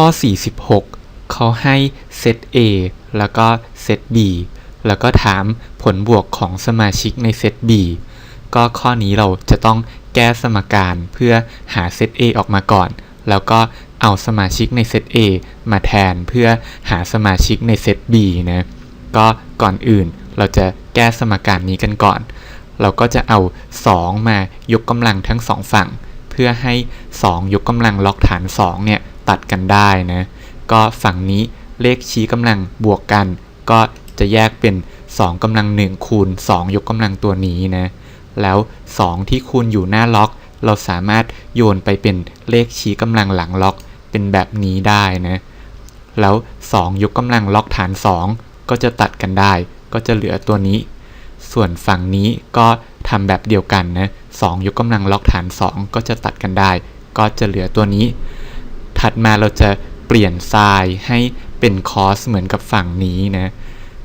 ข้อ 46 เขาให้เซต A แล้วก็เซต B แล้วก็ถามผลบวกของสมาชิกในเซต B ก็ข้อนี้เราจะต้องแก้สมการเพื่อหาเซต A ออกมาก่อน แล้วก็เอาสมาชิกในเซต A มาแทนเพื่อหาสมาชิกในเซต B นะ ก็ก่อนอื่นเราจะแก้สมการนี้กันก่อน เราก็จะเอา 2 มายกกำลังทั้งสองฝั่ง เพื่อให้ 2 ยกกำลังล็อกฐาน 2 เนี่ย ตัดกันได้นะ ก็ฝั่งนี้เลขชี้กำลังบวกกัน ก็จะแยกเป็น 2กำลัง1คูณ 2 ยกกำลังตัวนี้นะ แล้ว 2 ที่คูณอยู่หน้าล็อก เราสามารถโยนไปเป็นเลขชี้กำลังหลังล็อกเป็นแบบนี้ได้นะ แล้ว 2 ยกกำลังล็อกฐาน 2 ก็จะตัดกันได้ ก็จะเหลือตัวนี้ ส่วนฝั่งนี้ก็ทำแบบเดียวกันนะ2ยกกำลังล็อกฐาน 2 ก็จะตัดกันได้ ก็จะเหลือตัวนี้ ถัดมาเราจะเปลี่ยนไซน์ให้เป็นคอสเหมือนกับฝั่งนี้นะ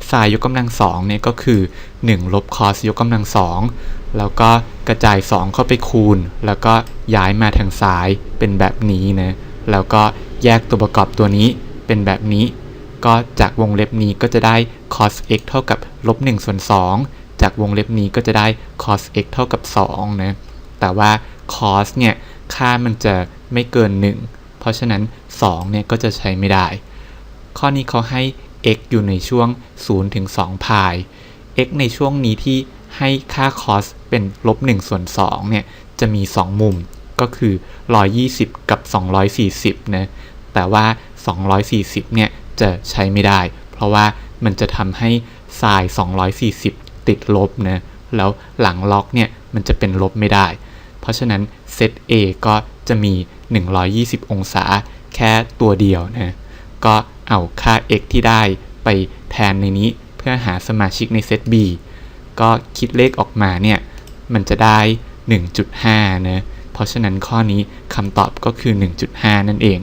ไซน์ยกกำลัง2เนี่ยก็คือ 1 ลบคอสยกกำลัง2แล้วก็กระจาย 2 เข้าไปคูณ แล้วก็ย้ายมาทางซ้ายเป็นแบบนี้นะแล้วก็แยกตัวประกอบตัวนี้เป็นแบบนี้ ก็จากวงเล็บนี้ก็จะได้ cos x เท่ากับลบ1ส่วน2จากวงเล็บนี้ก็จะได้ cos x เท่ากับ2นะแต่ว่า cos เนี่ยค่ามันจะไม่เกิน 1 เพราะฉะนั้น2เนี่ยก็จะใช้ไม่ได้ ข้อนี้เขาให้ x อยู่ในช่วง0ถึง2พาย x ในช่วงนี้ที่ให้ค่า cos เป็นลบ1ส่วน2เนี่ยจะมี 2 มุมก็คือ 120 กับ 240 นะ แต่ว่า 240 เนี่ยจะใช้ไม่ได้ เพราะว่ามันจะทำให้ sin 240 ติดลบนะ แล้วหลังล็อกเนี่ยมันจะเป็นลบไม่ได้ เพราะฉะนั้นเซต A ก็จะมี 120 องศา แค่ตัวเดียวนะก็เอาค่า x ที่ได้ไปแทนในนี้เพื่อหาสมาชิกในเซต B ก็คิดเลขออกมาเนี่ย มันจะได้ 1.5นะเพราะฉะนั้นข้อนี้คำตอบก็คือ 1.5 นั่นเอง